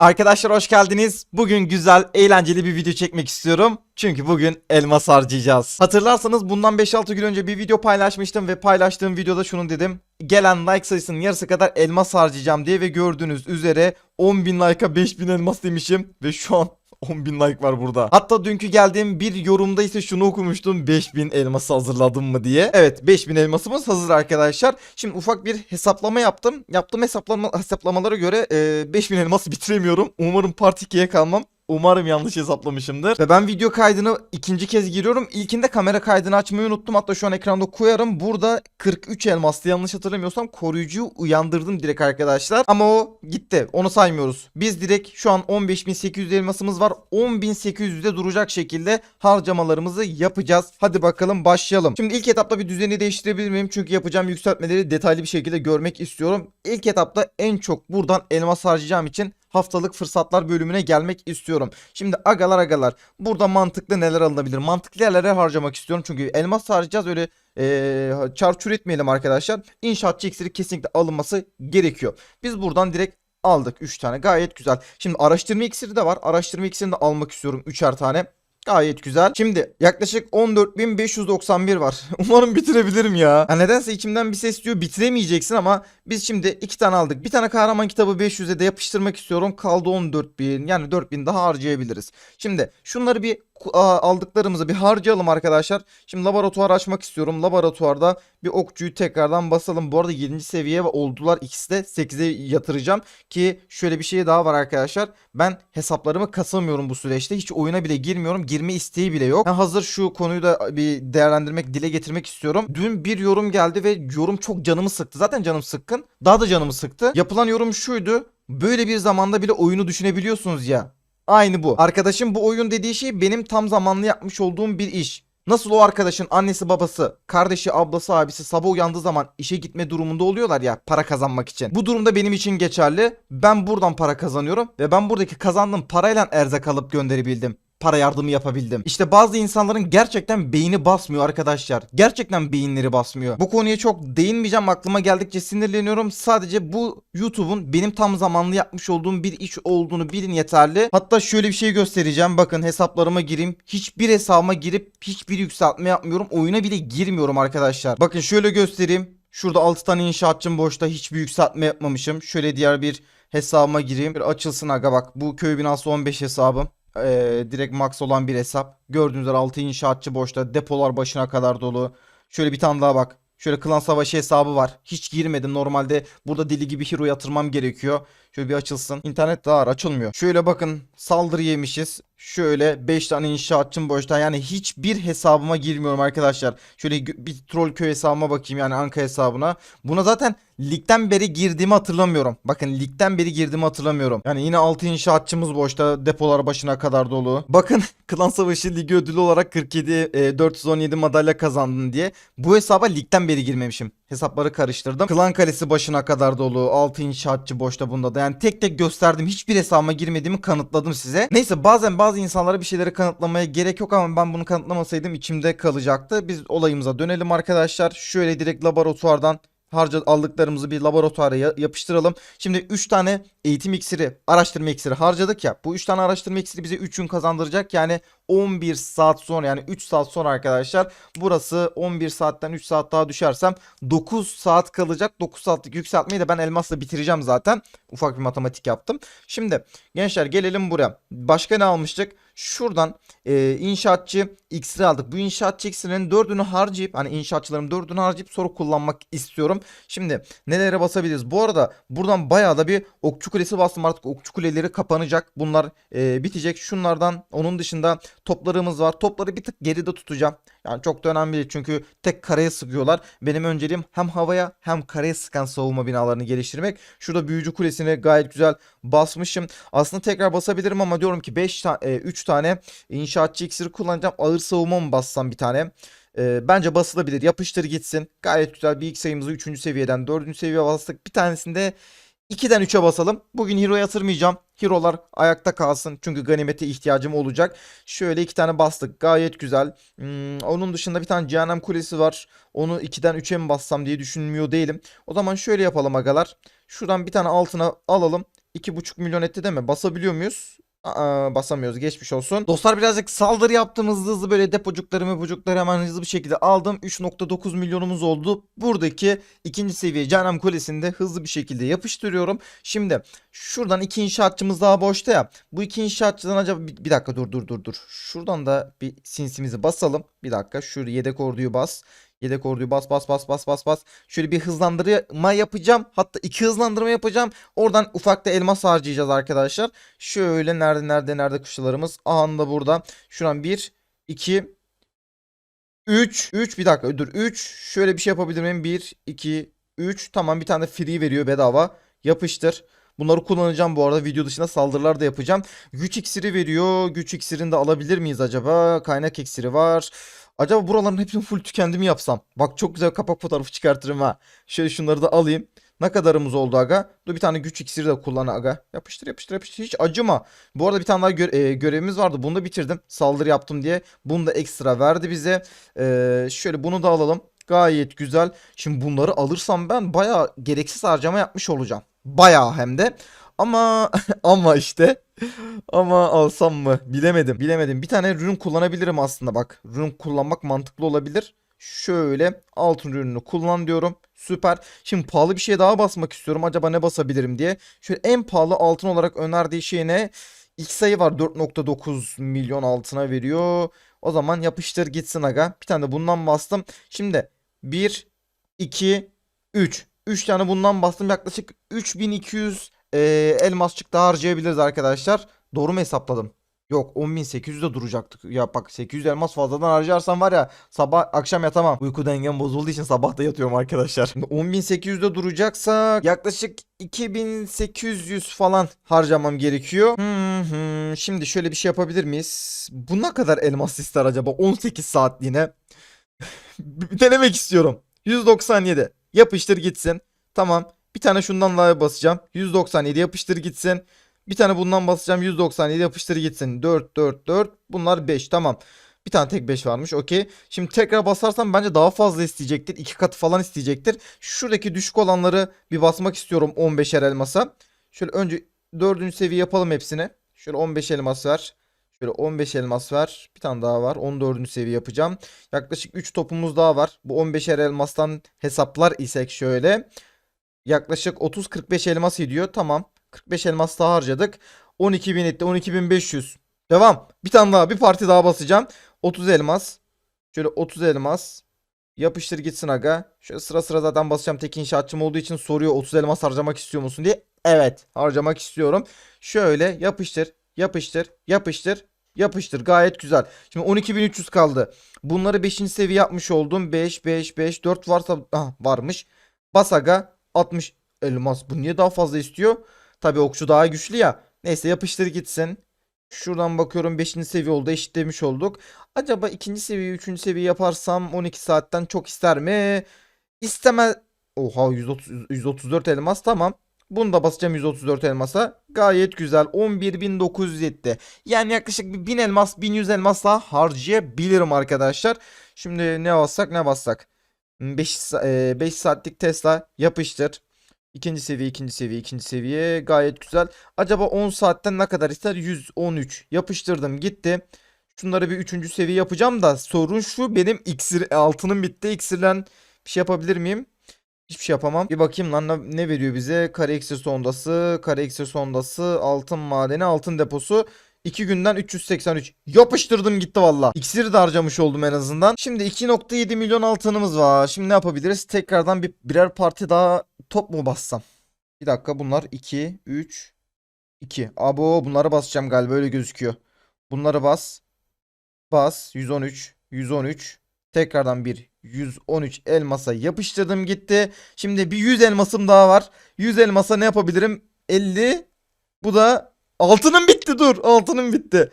Arkadaşlar hoş geldiniz. Bugün güzel, eğlenceli bir video çekmek istiyorum. Çünkü bugün elmas harcayacağız. Hatırlarsanız bundan 5-6 gün önce bir video paylaşmıştım ve paylaştığım videoda şunu dedim. Gelen like sayısının yarısı kadar elmas harcayacağım diye ve gördüğünüz üzere 10.000 like'a 5.000 elmas demişim ve şu an 10.000 like var burada. Hatta dünkü geldiğim bir yorumda ise şunu okumuştum. 5000 elması hazırladım mı diye. Evet 5000 elmasımız hazır arkadaşlar. Şimdi ufak bir hesaplama yaptım. Yaptığım hesaplama, hesaplamalara göre e, 5000 elması bitiremiyorum. Umarım part 2'ye kalmam. Umarım yanlış hesaplamışımdır. Ve ben video kaydını ikinci kez giriyorum. İlkinde kamera kaydını açmayı unuttum. Hatta şu an ekranda koyarım. Burada 43 elmaslı yanlış hatırlamıyorsam koruyucuyu uyandırdım direkt arkadaşlar. Ama o gitti. Onu saymıyoruz. Biz direkt şu an 15.800 elmasımız var. 10.800'de duracak şekilde harcamalarımızı yapacağız. Hadi bakalım başlayalım. Şimdi ilk etapta bir düzeni değiştirebilir miyim? Çünkü yapacağım yükseltmeleri detaylı bir şekilde görmek istiyorum. İlk etapta en çok buradan elmas harcayacağım için haftalık fırsatlar bölümüne gelmek istiyorum. Şimdi agalar agalar burada mantıklı neler alınabilir? Mantıklı yerlere harcamak istiyorum. Çünkü elmas harcayacağız öyle ee, çarçur etmeyelim arkadaşlar. İnşaatçı iksiri kesinlikle alınması gerekiyor. Biz buradan direkt aldık 3 tane gayet güzel. Şimdi araştırma iksiri de var. Araştırma iksirini de almak istiyorum 3'er tane. Gayet güzel. Şimdi yaklaşık 14.591 var. Umarım bitirebilirim ya. ya. Nedense içimden bir ses diyor bitiremeyeceksin ama biz şimdi iki tane aldık. Bir tane kahraman kitabı 500'e de yapıştırmak istiyorum. Kaldı 14.000 yani 4.000 daha harcayabiliriz. Şimdi şunları bir aldıklarımızı bir harcayalım arkadaşlar. Şimdi laboratuvar açmak istiyorum. Laboratuvarda bir okçuyu tekrardan basalım. Bu arada 7. seviye oldular. İkisi de 8'e yatıracağım. Ki şöyle bir şey daha var arkadaşlar. Ben hesaplarımı kasamıyorum bu süreçte. Hiç oyuna bile girmiyorum. Girme isteği bile yok. Ben hazır şu konuyu da bir değerlendirmek, dile getirmek istiyorum. Dün bir yorum geldi ve yorum çok canımı sıktı. Zaten canım sıkkın. Daha da canımı sıktı. Yapılan yorum şuydu. Böyle bir zamanda bile oyunu düşünebiliyorsunuz ya. Aynı bu. Arkadaşım bu oyun dediği şey benim tam zamanlı yapmış olduğum bir iş. Nasıl o arkadaşın annesi babası, kardeşi, ablası, abisi sabah uyandığı zaman işe gitme durumunda oluyorlar ya para kazanmak için. Bu durumda benim için geçerli. Ben buradan para kazanıyorum ve ben buradaki kazandığım parayla erzak alıp gönderebildim para yardımı yapabildim. İşte bazı insanların gerçekten beyni basmıyor arkadaşlar. Gerçekten beyinleri basmıyor. Bu konuya çok değinmeyeceğim. Aklıma geldikçe sinirleniyorum. Sadece bu YouTube'un benim tam zamanlı yapmış olduğum bir iş olduğunu bilin yeterli. Hatta şöyle bir şey göstereceğim. Bakın hesaplarıma gireyim. Hiçbir hesabıma girip hiçbir yükseltme yapmıyorum. Oyuna bile girmiyorum arkadaşlar. Bakın şöyle göstereyim. Şurada 6 tane inşaatçım boşta. Hiçbir yükseltme yapmamışım. Şöyle diğer bir hesabıma gireyim. Bir açılsın aga bak. Bu köy binası 15 hesabım e, direkt max olan bir hesap. Gördüğünüz üzere 6 inşaatçı boşta. Depolar başına kadar dolu. Şöyle bir tane daha bak. Şöyle klan savaşı hesabı var. Hiç girmedim. Normalde burada deli gibi hero yatırmam gerekiyor. Şöyle bir açılsın. İnternet daha açılmıyor. Şöyle bakın saldırı yemişiz. Şöyle 5 tane inşaatçım boşta. Yani hiçbir hesabıma girmiyorum arkadaşlar. Şöyle bir troll köy hesabıma bakayım yani Anka hesabına. Buna zaten ligden beri girdiğimi hatırlamıyorum. Bakın ligden beri girdiğimi hatırlamıyorum. Yani yine 6 inşaatçımız boşta. Depolar başına kadar dolu. Bakın Klan Savaşı Ligi ödülü olarak 47 e, 417 madalya kazandın diye. Bu hesaba ligden beri girmemişim. Hesapları karıştırdım. Klan Kalesi başına kadar dolu. 6 inşaatçı boşta bunda da. Yani tek tek gösterdim. Hiçbir hesabıma girmediğimi kanıtladım size. Neyse bazen bazı insanlara bir şeyleri kanıtlamaya gerek yok ama ben bunu kanıtlamasaydım içimde kalacaktı. Biz olayımıza dönelim arkadaşlar. Şöyle direkt laboratuvardan harca aldıklarımızı bir laboratuvara yapıştıralım. Şimdi 3 tane eğitim iksiri, araştırma iksiri harcadık ya. Bu 3 tane araştırma iksiri bize 3 gün kazandıracak. Yani 11 saat sonra yani 3 saat sonra arkadaşlar burası 11 saatten 3 saat daha düşersem 9 saat kalacak. 9 saatlik yükseltmeyi de ben elmasla bitireceğim zaten. Ufak bir matematik yaptım. Şimdi gençler gelelim buraya. Başka ne almıştık? Şuradan e, inşaatçı iksiri aldık. Bu inşaatçı iksirinin dördünü harcayıp hani inşaatçıların dördünü harcayıp sonra kullanmak istiyorum. Şimdi nelere basabiliriz? Bu arada buradan bayağı da bir okçu kulesi bastım. Artık okçu kuleleri kapanacak. Bunlar e, bitecek. Şunlardan onun dışında toplarımız var. Topları bir tık geride tutacağım. Yani çok da önemli değil çünkü tek kareye sıkıyorlar. Benim önceliğim hem havaya hem kareye sıkan savunma binalarını geliştirmek. Şurada büyücü kulesini gayet güzel basmışım. Aslında tekrar basabilirim ama diyorum ki 5 ta 3 tane inşaatçı iksiri kullanacağım. Ağır savunma mı bassam bir tane? E, bence basılabilir. Yapıştır gitsin. Gayet güzel. Bir ilk sayımızı 3. seviyeden 4. seviye bastık. Bir tanesinde 2'den 3'e basalım. Bugün hero yatırmayacağım. Hero'lar ayakta kalsın. Çünkü ganimete ihtiyacım olacak. Şöyle iki tane bastık. Gayet güzel. Hmm, onun dışında bir tane cehennem kulesi var. Onu 2'den 3'e mi bassam diye düşünmüyor değilim. O zaman şöyle yapalım agalar. Şuradan bir tane altına alalım. 2,5 milyon etti değil mi? Basabiliyor muyuz? Aa, basamıyoruz. Geçmiş olsun. Dostlar birazcık saldırı yaptım. Hızlı hızlı böyle depocukları mepocukları hemen hızlı bir şekilde aldım. 3.9 milyonumuz oldu. Buradaki ikinci seviye Canem Kulesi'ni de hızlı bir şekilde yapıştırıyorum. Şimdi şuradan iki inşaatçımız daha boşta ya. Bu iki inşaatçıdan acaba bir, bir dakika dur dur dur dur. Şuradan da bir sinsimizi basalım. Bir dakika şu yedek orduyu bas. Yedek orduyu bas bas bas bas bas bas. Şöyle bir hızlandırma yapacağım. Hatta iki hızlandırma yapacağım. Oradan ufak da elmas harcayacağız arkadaşlar. Şöyle nerede nerede nerede kuşlarımız. Aha da burada. Şuradan 1 2 3 3 bir dakika dur 3 şöyle bir şey yapabilir miyim? 1 2 3 tamam bir tane free veriyor bedava. Yapıştır. Bunları kullanacağım bu arada video dışında saldırılar da yapacağım. Güç iksiri veriyor. Güç iksirini de alabilir miyiz acaba? Kaynak iksiri var. Acaba buraların hepsini full tükendi mi yapsam? Bak çok güzel kapak fotoğrafı çıkartırım ha. Şöyle şunları da alayım. Ne kadarımız oldu aga? Dur bir tane güç iksiri de kullan aga. Yapıştır yapıştır yapıştır. Hiç acıma. Bu arada bir tane daha gö- e, görevimiz vardı. Bunu da bitirdim. Saldırı yaptım diye. Bunu da ekstra verdi bize. Ee, şöyle bunu da alalım. Gayet güzel. Şimdi bunları alırsam ben baya gereksiz harcama yapmış olacağım. Baya hem de. Ama ama işte ama alsam mı bilemedim bilemedim. Bir tane rune kullanabilirim aslında bak. Rune kullanmak mantıklı olabilir. Şöyle altın ürününü kullan diyorum. Süper. Şimdi pahalı bir şey daha basmak istiyorum. Acaba ne basabilirim diye. Şöyle en pahalı altın olarak önerdiği şey ne? İlk sayı var 4.9 milyon altına veriyor. O zaman yapıştır gitsin aga. Bir tane de bundan bastım. Şimdi 1, 2, 3. 3 tane bundan bastım. Yaklaşık 3200 e, elmasçık daha harcayabiliriz arkadaşlar. Doğru mu hesapladım? Yok 10.800'de duracaktık. Ya bak 800 elmas fazladan harcarsam var ya sabah akşam yatamam. Uyku dengem bozulduğu için sabah da yatıyorum arkadaşlar. Şimdi 10.800'de duracaksa yaklaşık 2800 falan harcamam gerekiyor. Hmm, hmm. Şimdi şöyle bir şey yapabilir miyiz? Bu ne kadar elmas ister acaba 18 saatliğine? Denemek istiyorum. 197. Yapıştır gitsin. Tamam. Bir tane şundan daha basacağım. 197 yapıştır gitsin. Bir tane bundan basacağım 197 yapıştır gitsin. 4 4 4 bunlar 5 tamam. Bir tane tek 5 varmış okey. Şimdi tekrar basarsam bence daha fazla isteyecektir. 2 katı falan isteyecektir. Şuradaki düşük olanları bir basmak istiyorum 15'er elmasa. Şöyle önce 4. seviye yapalım hepsini. Şöyle 15 elmas ver. Şöyle 15 elmas ver. Bir tane daha var. 14. seviye yapacağım. Yaklaşık 3 topumuz daha var. Bu 15'er elmastan hesaplar isek şöyle. Yaklaşık 30-45 elmas ediyor. Tamam. 45 elmas daha harcadık. 12.000 etti. 12.500. Devam. Bir tane daha. Bir parti daha basacağım. 30 elmas. Şöyle 30 elmas. Yapıştır gitsin aga. Şöyle sıra sıra zaten basacağım. Tek inşaatçım olduğu için soruyor 30 elmas harcamak istiyor musun diye. Evet. Harcamak istiyorum. Şöyle yapıştır. Yapıştır. Yapıştır. Yapıştır. Gayet güzel. Şimdi 12.300 kaldı. Bunları 5. seviye yapmış oldum. 5, 5, 5, 4 varsa ah, varmış. Bas aga. 60 elmas. Bu niye daha fazla istiyor? Tabii okçu daha güçlü ya. Neyse yapıştır gitsin. Şuradan bakıyorum 5. seviye oldu eşitlemiş olduk. Acaba 2. seviye 3. seviye yaparsam 12 saatten çok ister mi? İstemez. Oha 130, 134 elmas tamam. Bunu da basacağım 134 elmasa. Gayet güzel. 11.900 etti. Yani yaklaşık bir 1000 elmas 1100 elmas daha harcayabilirim arkadaşlar. Şimdi ne bassak ne bassak. 5, 5 saatlik Tesla yapıştır. İkinci seviye, ikinci seviye, ikinci seviye. Gayet güzel. Acaba 10 saatten ne kadar ister? 113. Yapıştırdım gitti. Şunları bir üçüncü seviye yapacağım da sorun şu benim iksir altının bitti. İksirlen bir şey yapabilir miyim? Hiçbir şey yapamam. Bir bakayım lan ne- veriyor bize? Kare iksir sondası, kare iksir sondası, altın madeni, altın deposu. 2 günden 383. Yapıştırdım gitti valla. İksiri de harcamış oldum en azından. Şimdi 2.7 milyon altınımız var. Şimdi ne yapabiliriz? Tekrardan bir birer parti daha top mu bassam? Bir dakika bunlar 2, 3, 2. Abo bunları basacağım galiba öyle gözüküyor. Bunları bas. Bas. 113, 113. Tekrardan bir 113 elmasa yapıştırdım gitti. Şimdi bir 100 elmasım daha var. 100 elmasa ne yapabilirim? 50. Bu da altınım bitti dur. Altınım bitti.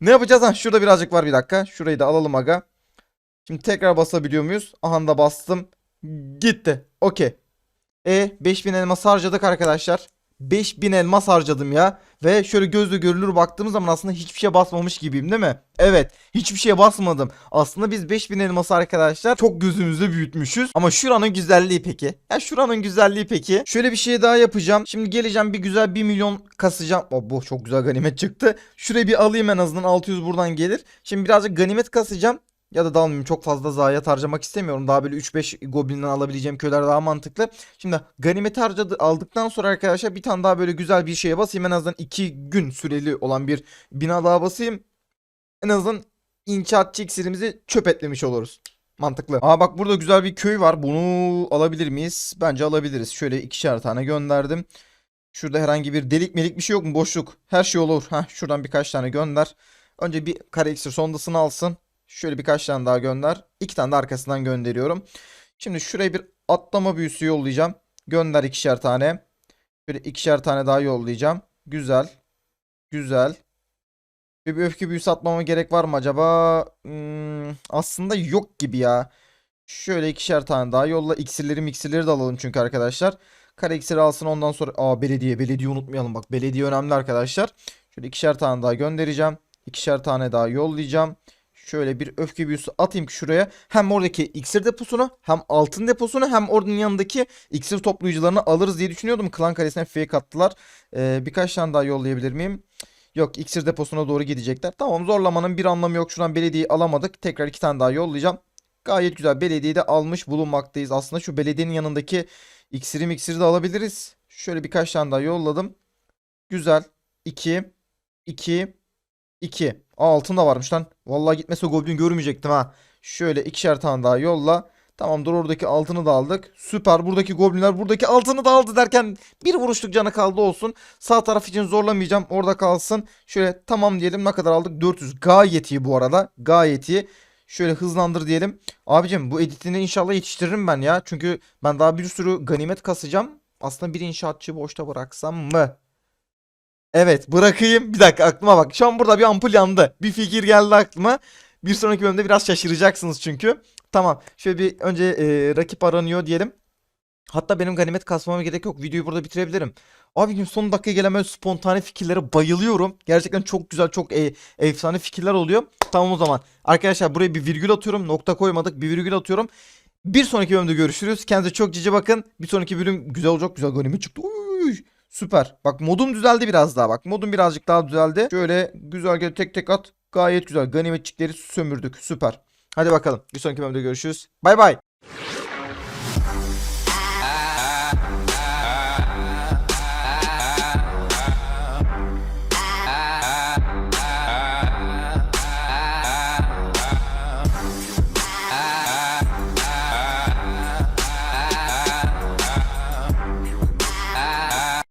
Ne yapacağız? Ha, şurada birazcık var bir dakika. Şurayı da alalım aga. Şimdi tekrar basabiliyor muyuz? Aha da bastım. Gitti. Okey. E 5000 elmas harcadık arkadaşlar. 5000 elmas harcadım ya. Ve şöyle gözle görülür baktığımız zaman aslında hiçbir şey basmamış gibiyim değil mi? Evet hiçbir şeye basmadım. Aslında biz 5000 elması arkadaşlar çok gözümüzde büyütmüşüz. Ama şuranın güzelliği peki? Ya şuranın güzelliği peki? Şöyle bir şey daha yapacağım. Şimdi geleceğim bir güzel 1 milyon kasacağım. Oh, bu çok güzel ganimet çıktı. Şurayı bir alayım en azından 600 buradan gelir. Şimdi birazcık ganimet kasacağım. Ya da dalmayayım çok fazla zayiat harcamak istemiyorum. Daha böyle 3-5 goblinden alabileceğim köyler daha mantıklı. Şimdi ganimeti harcadı, aldıktan sonra arkadaşlar bir tane daha böyle güzel bir şeye basayım. En azından 2 gün süreli olan bir bina daha basayım. En azından inşaatçı iksirimizi çöp etmemiş oluruz. Mantıklı. Aa bak burada güzel bir köy var. Bunu alabilir miyiz? Bence alabiliriz. Şöyle ikişer tane gönderdim. Şurada herhangi bir delik melik bir şey yok mu? Boşluk. Her şey olur. Heh, şuradan birkaç tane gönder. Önce bir kare iksir sondasını alsın. Şöyle birkaç tane daha gönder. İki tane de arkasından gönderiyorum. Şimdi şuraya bir atlama büyüsü yollayacağım. Gönder ikişer tane. Şöyle ikişer tane daha yollayacağım. Güzel. Güzel. Bir, öfke büyüsü atmama gerek var mı acaba? Hmm, aslında yok gibi ya. Şöyle ikişer tane daha yolla. İksirleri miksirleri de alalım çünkü arkadaşlar. Kare iksiri alsın ondan sonra. Aa belediye. Belediye unutmayalım bak. Belediye önemli arkadaşlar. Şöyle ikişer tane daha göndereceğim. İkişer tane daha yollayacağım. Şöyle bir öfke büyüsü atayım ki şuraya. Hem oradaki iksir deposunu hem altın deposunu hem oranın yanındaki iksir toplayıcılarını alırız diye düşünüyordum. Klan kalesine fake attılar. Ee, birkaç tane daha yollayabilir miyim? Yok iksir deposuna doğru gidecekler. Tamam zorlamanın bir anlamı yok. Şuradan belediyeyi alamadık. Tekrar iki tane daha yollayacağım. Gayet güzel. Belediyeyi de almış bulunmaktayız. Aslında şu belediyenin yanındaki iksiri miksiri de alabiliriz. Şöyle birkaç tane daha yolladım. Güzel. 2 2 2. Aa altın da varmış lan. Vallahi gitmese goblin görmeyecektim ha. Şöyle ikişer tane daha yolla. Tamamdır oradaki altını da aldık. Süper buradaki goblinler buradaki altını da aldı derken bir vuruşluk canı kaldı olsun. Sağ taraf için zorlamayacağım orada kalsın. Şöyle tamam diyelim ne kadar aldık 400 gayet iyi bu arada gayet iyi. Şöyle hızlandır diyelim. Abicim bu editini inşallah yetiştiririm ben ya. Çünkü ben daha bir sürü ganimet kasacağım. Aslında bir inşaatçı boşta bıraksam mı? Evet bırakayım. Bir dakika aklıma bak. Şu an burada bir ampul yandı. Bir fikir geldi aklıma. Bir sonraki bölümde biraz şaşıracaksınız çünkü. Tamam. Şöyle bir önce e, rakip aranıyor diyelim. Hatta benim ganimet kasmama gerek yok. Videoyu burada bitirebilirim. Abi gün son dakika gelen böyle spontane fikirlere bayılıyorum. Gerçekten çok güzel, çok e- efsane fikirler oluyor. Tamam o zaman. Arkadaşlar buraya bir virgül atıyorum. Nokta koymadık. Bir virgül atıyorum. Bir sonraki bölümde görüşürüz. Kendinize çok cici bakın. Bir sonraki bölüm güzel olacak. Güzel ganimet çıktı. Uy, süper. Bak modum düzeldi biraz daha. Bak modum birazcık daha düzeldi. Şöyle güzel tek tek at. Gayet güzel. Ganimetçikleri sömürdük. Süper. Hadi bakalım. Bir sonraki bölümde görüşürüz. Bay bay.